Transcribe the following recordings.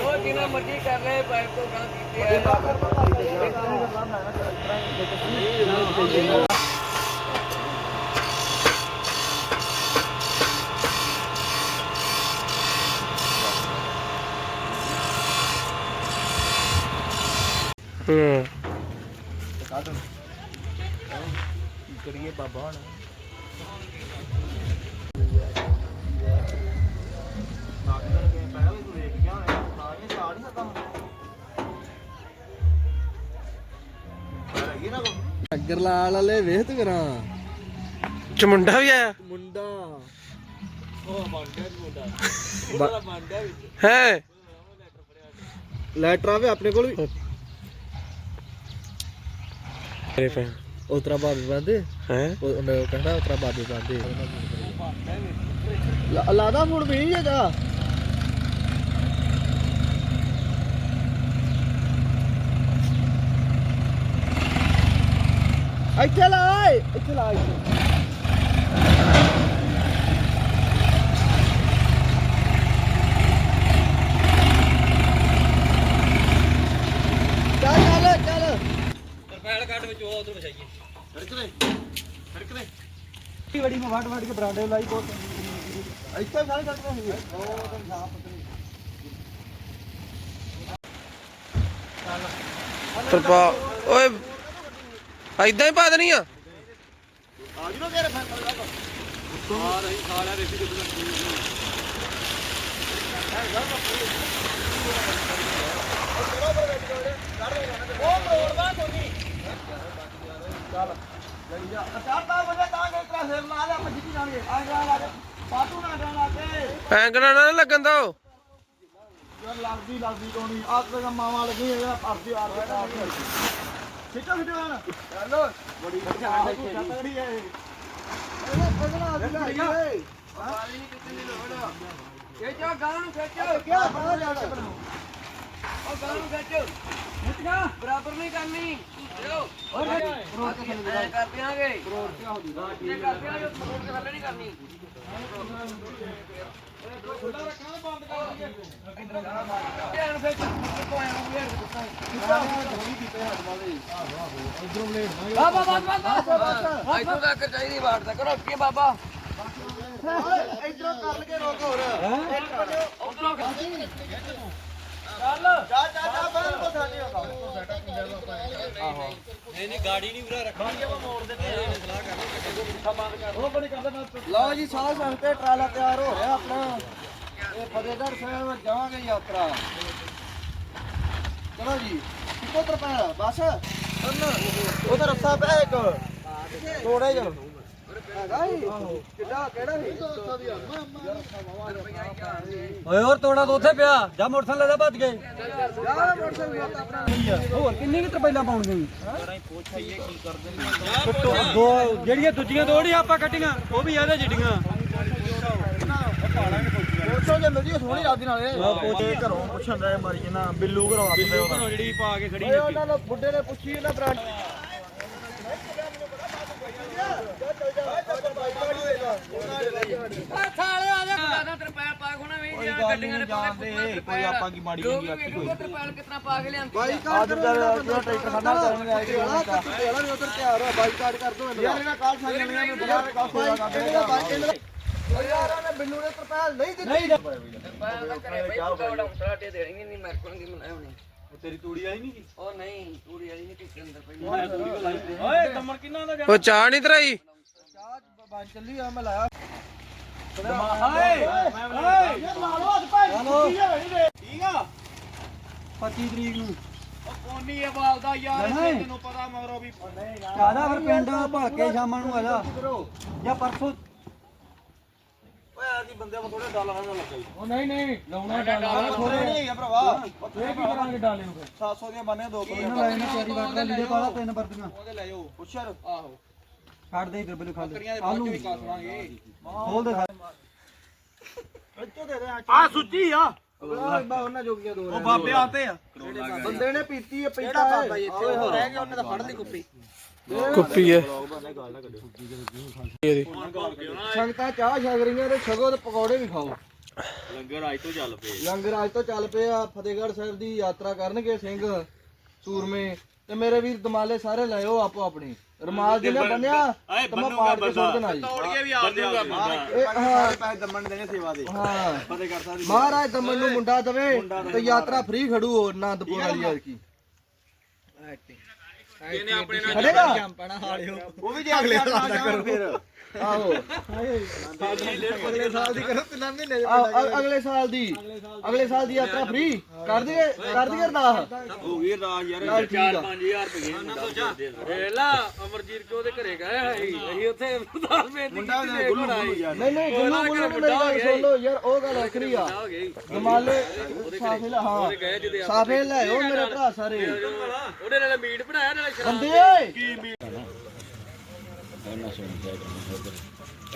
ਉਹ ਜਿੰਨਾ ਮਰਜ਼ੀ ਕਰ ਲੈ ਪੈਰ ਤੋਂ ਗਾਂ ਕੀਤੇ ਆ ਕਰੀਏ ਬਾਬਾ ਹੁਣ। ਗਰਲਾਲ ਵਾਲੇ ਵੇਖ ਤੂੰ ਕਰਾਂ। ਚਮੁੰਡਾ ਵੀ ਆਇਆ? ਮੁੰਡਾ। ਹੈ। ਲੈਟਰ ਆਵੇ ਆਪਣੇ ਕੋਲ ਵੀ। ਮੇਰੇ ਪੈ ਉਤਰਾ ਬਾਬੇ ਬੰਦੇ ਹੈ? ਉਹ ਉਹ ਕਹਿੰਦਾ ਉਤਰਾ ਬਾਬੇ ਬੰਦੇ ਲਾਦਾ ਫੋਨ ਵੀ ਨਹੀਂ ਜਾ ਇੱਥੇ ਲਾ ਇੱਥੇ ਲਾ ਇੱਥੇ। ਚੱਲ ਚੱਲ ਚੱਲ ਮੈਂ ਵਾਟ ਵਾਟ ਕੇ ਬਰਾਂਡੇ ਲਾਈ ਬਹੁਤ ਇੱਥੇ ਸਾਰੇ ਕੱਟ ਰਹੇ ਉਹ ਤਾਂ ਸਾਫ਼ ਤਰਪਾ ਓਏ ਐਦਾਂ ਹੀ ਪਾ ਦੇਣੀ ਆ ਆ ਜੀ ਨਾ ਤੇਰੇ ਫੈਸਲਾ ਚਾਰਤਾ ਵਜੇ ਤਾਂ ਕਿ ਤਰਾ ਸਿਰ ਲਾ ਲਿਆ ਮੱਜੀ ਜਾਣਗੇ। ਆ ਜਾ ਲਾ ਦੇ ਪਾਟੂ ਨਾ ਡਾਣਾ ਤੇ ਐਂਗਣਾ ਨਾ ਲੱਗਣ ਦੋ। ਯਾਰ ਲੱਗਦੀ ਲੱਗਦੀ ਕੋਣੀ ਆ ਤੇ ਮਾਵਾ ਲੱਗੀ ਹੈ ਪਰਦੀ ਆ ਰਿਹਾ ਸਿੱਟਾ ਸਿੱਟਾ ਨਾ ਚਲੋ ਬੜੀ ਤਗੜੀ ਹੈ ਇਹ ਪਗਲਾ ਦੀ ਹੈ। ਖੇਚੋ ਗਾਂ ਨੂੰ ਖੇਚੋ ਕੀ ਪਤਾ ਜਾ ਕੇ ਬਣਾਓ ਉਹ ਗਾਂ ਨੂੰ ਖੇਚੋ। ਬਰਾਬਰ ਨਹੀਂ ਕਰਨੀ। ਚਲੋ ਐ ਕਰ ਦਿਆਂਗੇ ਇਹ ਕਰ ਦਿਆਂਗੇ ਮੋੜ ਕੇ ਥੱਲੇ ਨਹੀਂ ਕਰਨੀ। ਧਿਆਨ ਖੇਚ। ਕਿੱਥੋਂ ਆਇਆ ਉਹ ਯਾਰ ਬਾਬਾ ਬਾਬਾ ਬਾਬਾ ਇੱਥੋਂ ਤੱਕ ਚਾਹੀਦੀ ਬਾੜ ਤੱਕ। ਕਰੋ ਕੀ ਬਾਬਾ ਇਧਰੋਂ ਕਰ ਕੇ ਰੋਕ ਹੋਰ ਉਧਰੋਂ ਜਾ ਜਾ ਜਾ ਬੰਦ ਕੋ ਥਾਣੀ ਹੋਗਾ ਲਓ। ਜੀ ਸਾਹ ਸੰਗ ਤੇ ਟਰਾਲਾ ਤਿਆਰ ਹੋ ਰਿਹਾ ਆਪਣਾ। ਇਹ ਫਤਿਹਗੜ੍ਹ ਸਾਹਿਬ ਜਾਵਾਂਗੇ ਯਾਤਰਾ। ਚਲੋ ਜੀ ਕਿੱਥੋਂ ਤਰਪਾ ਬਸ। ਉਧਰ ਰੱਸਾ ਪਿਆ ਇੱਕ। ਤੋੜੇ ਜਾ। ਹੈਗਾ ਹੀ ਕਿੱਡਾ ਕਿਹੜਾ ਸੀ ਓਏ ਹੋਰ ਤੋੜਾ ਤਾਂ ਉੱਥੇ ਪਿਆ। ਜਾ ਮੋਟਰਸਾਈਕਲ ਲੈ ਭੱਜ ਗਏ ਯਾਰ ਮੋਟਰਸਾਈਕਲ ਮਤ ਆਪਣਾ ਹੋਰ ਕਿੰਨੀ ਕਿ ਤਰਪਾਈਲਾਂ ਪਾਉਣਗੇ ਦੋ ਜਿਹੜੀਆਂ ਦੂਜੀਆਂ ਦੋੜੀ ਆਪਾਂ ਕੱਟੀਆਂ। ਉਹ ਵੀ ਇਹਦੇ ਜਿੱਡੀਆਂ। ਮੋਟਰਸਾਈਕਲ ਜੇ ਮਿਲਦੀ ਸੋਹਣੀ ਲੱਗਦੀ ਨਾਲੇ। ਪੋਤੇ ਘਰੋਂ ਪੁੱਛਣ ਦਾ ਮਾਰੀ ਜਨਾ ਬਿੱਲੂ ਘਰੋਂ ਉਹਦਾ ਜਿਹੜੀ ਪਾ ਕੇ ਖੜੀ ਉਹਨਾਂ ਨੂੰ ਬੁੱਢੇ ਨੇ ਪੁੱਛੀ ਉਹਨਾਂ ਬ੍ਰਾਂਡ ਸਾਲੇ ਆ ਜਾ। ਬਣਾ ਤੇਰੇ ਪੈਰ ਪਾ ਖੋਣਾ ਵੀ ਜਾਂ ਗੱਡੀਆਂ ਦੇ ਪਾਵੇ ਕੋਈ ਆਪਾਂ ਕੀ ਮਾੜੀ ਹੁੰਦੀ ਆਖੀ ਕੋਈ। ਤੇਰੇ ਪੈਰ ਕਿਤਨਾ ਪਾ ਕੇ ਲਿਆਂਦੀ। ਬਾਈ ਕਾਰਡ ਕਰ ਦੋ ਟਰੈਕਟਰ ਖਾਣਾ ਕਰਨ ਆਏ ਕਿ ਉਹਨਾਂ ਤੇਰਾ ਵੀ ਉਧਰ ਤਿਆਰ ਹੋ ਬਾਈ ਕਾਰਡ ਕਰ ਦੋ ਯਾਰ ਇਹਨਾਂ ਕਾਲ ਸਾਈਆਂ ਨੇ ਮੈਂ ਬੁਲਾ ਕਾਲ ਸੇਵਾ ਕਰਦੇ ਨੇ ਬਾਈ ਇਹਨਾਂ ਦਾ ਯਾਰ ਉਹਨੇ ਬਿੱਲੂ ਨੇ ਤਰਪਾਲ ਨਹੀਂ ਦਿੱਤੀ। ਨਹੀਂ। ਪੈਰ ਦਾ ਕਰੇ ਬਈ ਚੌੜਾ ਉਤਰਾਟੇ ਦੇਣੀ ਨਹੀਂ ਮੇਰੇ ਕੋਲ ਕੀ ਮਨਾਇਆ ਹੋਣੀ। ਤੇਰੀ ਤੂੜੀ ਆਈ ਨਹੀਂ ਉਹ ਨਹੀਂ ਪੂਰੀ ਵਾਲੀ ਨਹੀਂ ਟਿੱਕੇ ਅੰਦਰ ਪਈ ਓਏ ਕਮਰ ਕਿੰਨਾ ਦਾ ਉਹ ਚਾਹ ਨਹੀਂ ਤਰਾਈ? ਚਾਹ ਬੰਦ ਚੱਲੀ ਆ ਮੈਂ ਲਾਇਆ। ਹਾਏ ਯਾਰ ਲਾ ਲਓ ਅੱਜ ਭਾਈ ਠੀਕ ਆ 25 ਤਰੀਕ ਨੂੰ ਕੋਨੀ ਇਹ ਬਾਲਦਾ ਯਾਰ ਨਹੀਂ। ਤੈਨੂੰ ਪਤਾ ਮਗਰੋਂ ਵੀ ਆਦਾ ਫਿਰ ਪਿੰਡ ਭਾ ਕੇ ਸ਼ਾਮਾਂ ਨੂੰ ਆ ਜਾ ਜਾਂ ਪਰਸੋਂ ਓਏ ਆਦੀ ਬੰਦੇ ਨੂੰ ਥੋੜੇ ਡਾਲਾ ਨਾ ਲੱਗਾ ਉਹ ਨਹੀਂ ਨਹੀਂ ਲਾਉਣਾ ਡਾਲਾ ਥੋੜੇ ਨਹੀਂ ਹੈ ਭਰਾਵਾ ਇਹ ਕੀ ਕਰਾਂਗੇ ਡਾਲੇ। ਨੂੰ ਫਿਰ 700 ਦੀਆਂ ਬੰਨੇ ਦੋ ਕਿਲੋ ਇਹਨਾਂ ਲਾਈਨ ਚਾਰੀ ਵਾਰ ਦਾ ਲੀੜੇ ਪਾਲਾ ਤਿੰਨ ਵਰਦੀਆਂ। ਉਹਦੇ ਲੈ ਜਾਓ। ਪੁੱਛਰ। ਆਹੋ। ਕੱਢ ਦੇ ਇਧਰ ਬਿਲਕੁਲ ਬੱਕਰੀਆਂ ਦੇ ਆਲੂ। ਪੌਂਚੇ ਵੀ ਕਾਸਵਾਂਗੇ ਖੋਲ ਦੇ ਇੱਥੋਂ ਦੇ ਦੇ ਆ ਸੁੱਚੀ ਆ। ਬਾ ਉਹਨਾਂ ਜੋਗੀਆਂ ਦੋ ਉਹ ਬਾਬੇ ਆਤੇ ਆ। ਬੰਦੇ ਨੇ ਪੀਤੀ ਹੈ ਪੀਤਾ ਕਿਹੜਾ ਬਾਬਾ ਜੀ ਇੱਥੇ? ਉਹ ਰਹਿ ਗਿਆ ਉਹਨੇ ਤਾਂ ਫੜ ਲਈ ਕੁੱਪੀ। ਕੁੱਪੀ ਹੈ। ਇਹਦੀ ਸੰਗਤਾਂ ਚਾਹ ਛਕ ਰਹੀਆਂ ਤੇ ਛਕੋ ਤੇ ਪਕੌੜੇ ਵੀ ਖਾਓ। ਲੰਗਰ ਅੱਜ ਤੋਂ ਚੱਲ ਪਏ। ਲੰਗਰ ਅੱਜ ਤੋਂ ਚੱਲ ਪਏ ਆ ਫਤਿਹਗੜ੍ਹ ਸਾਹਿਬ ਦੀ ਯਾਤਰਾ ਕਰਨਗੇ ਸਿੰਘ ਸੂਰਮੇ। ਤੇ ਮੇਰੇ ਵੀਰ ਦਮਾਲੇ ਸਾਰੇ ਲਾਇਓ ਆਪੋ ਆਪਣੀ ਰਮਾਲ ਜਿਹਨੇ ਬੰਨਿਆ ਤੇ ਮੈਂ ਪਾੜ ਕੇ ਸੁੱਟ ਦੇਣਾ ਜੀ ਤੋੜੀਏ ਵੀ ਆਪ ਦੇ ਇਹ ਹਾਂ। ਪੈਸੇ ਦਮਣ ਦੇਣੇ ਸੇਵਾ ਦੇ। ਹਾਂ। ਫਤਿਹਗੜ੍ਹ ਸਾਹਿਬ ਦੀ ਮਹਾਰਾਜ ਦਮਨ ਨੂੰ ਮੁੰਡਾ ਦਵੇ ਤੇ ਯਾਤਰਾ ਫ੍ਰੀ ਖੜੂ ਉਹ ਆਨੰਦਪੁਰ ਵਾਲੀ ਯਾਰ ਕੀ ਇਹਨੇ ਆਪਣੇ ਨਾਲ ਖੜੇਗਾ? ਉਹ। ਵੀ ਜੇ ਅਗਲੇ ਸਾਲ ਦਾ ਕਰੋ। ਫਿਰ ਆਹੋ। ਅਗਲੇ ਸਾਲ ਦੀ ਕਰੋ ਤਿੰਨ ਮਹੀਨੇ ਆਹ, ਅ- ਅਗਲੇ ਸਾਲ ਦੀ ਅਗਲੇ ਸਾਲ ਦੀ ਯਾਤਰਾ ਫ੍ਰੀ ਕਰ ਦਈਏ ਕਰ ਦਈਏ ਅਰਦਾਸ ਹੋ ਗਈ ਰਾਜ ਯਾਰ। ਚੱਲ ਠੀਕ ਆ। 5000 ਰੁਪਏ ਏ ਲਾ ਅਮਰਜੀਤ ਕੇ ਉਹਦੇ ਘਰੇ ਗਏ ਅਸੀਂ ਅਸੀਂ ਉੱਥੇ ਅਰਦਾਸ ਬੇਨਤੀ ਮੁੰਡਾ ਕੀਤੀ ਯਾਰ। ਨਹੀਂ ਨਹੀਂ ਗੁੱਲੂ ਗੁੱਲੂ ਨੂੰ ਮੇਰੀ ਗੱਲ ਸੁਣ ਲਓ ਯਾਰ ਉਹ ਗੱਲ ਵੱਖਰੀ ਆ। ਹੋ ਗਈ ਦਮਾਲੇ ਸਾਫੇ ਲਾ ਹਾਂ। ਸਾਫੇ ਲੈ ਆਓ ਮੇਰੇ ਭਰਾ ਸਾਰੇ। ਉਹਦੇ ਨਾਲ ਮੀਟ ਬਣਾਇਆ ਨਾਲੇ ਸ਼ਰਾਬ ਬੰਦੇ ਓਏ।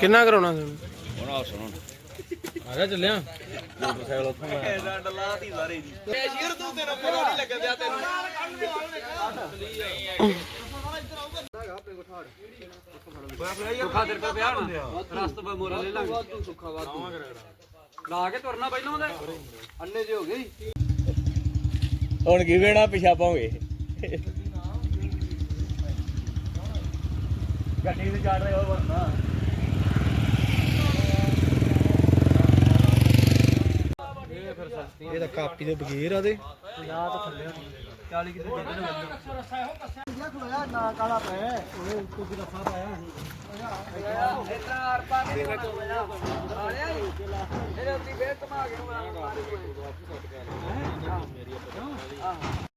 ਕਿੰਨਾ ਕਰਾਉਣਾ ਤੁਹਾਨੂੰ? ਡੱਲਾ ਦੀ ਸਾਰੇ ਦੀ ਸ਼ੇਰ ਤੂੰ ਤੇਰਾ ਪਤਾ ਨਹੀਂ ਲੱਗਣ ਦਿਆ ਤੈਨੂੰ। ਸੁੱਖਾ ਤੇਰੇ ਕੋਲ ਪਿਆ ਨਾ ਰਸਤ ਪਾ ਮੋਰਾ ਲੈ ਲਾਂਗੇ। ਵਾਧੂ ਸੁੱਖਾ ਵਾਧੂ। ਲਾ। ਕੇ ਤੁਰਨਾ ਪਹਿਲਾਂ ਉਹਦੇ। ਅੰਨੇ ਜੇ ਹੋ ਗਈ ਹੁਣ ਕੀ ਵੇਣਾ ਪਿਛਾ ਪਾਉਂਗੇ ਗੱਡੀ ਤੇ ਚੜ ਰਿਹਾ ਬੰਦਾ ਇਹ ਤਾਂ ਕਾਪੀ ਦੇ ਬਗੀਰ ਆ ਦੇ। 50 ਤੋਂ ਥੱਲੇ 40 ਕਿਤੇ ਦੇ ਦੇਣਾ ਬੰਦਾ ਖਲੋਇਆ ਨਾ ਕਾਲਾ ਪੈ ਉਹਨੇ ਕੁਝ ਰਫਾ ਪਾਇਆ ਇਤਨਾ ਆਰ ਪਾ ਕੇ ਵਿੱਚ ਆ ਰਿਹਾ ਇਹਦੇ ਉੱਤੇ ਫੇਰ ਧਮਾ ਕੇ ਨੂੰ। ਮਾਰੇ ਆਹ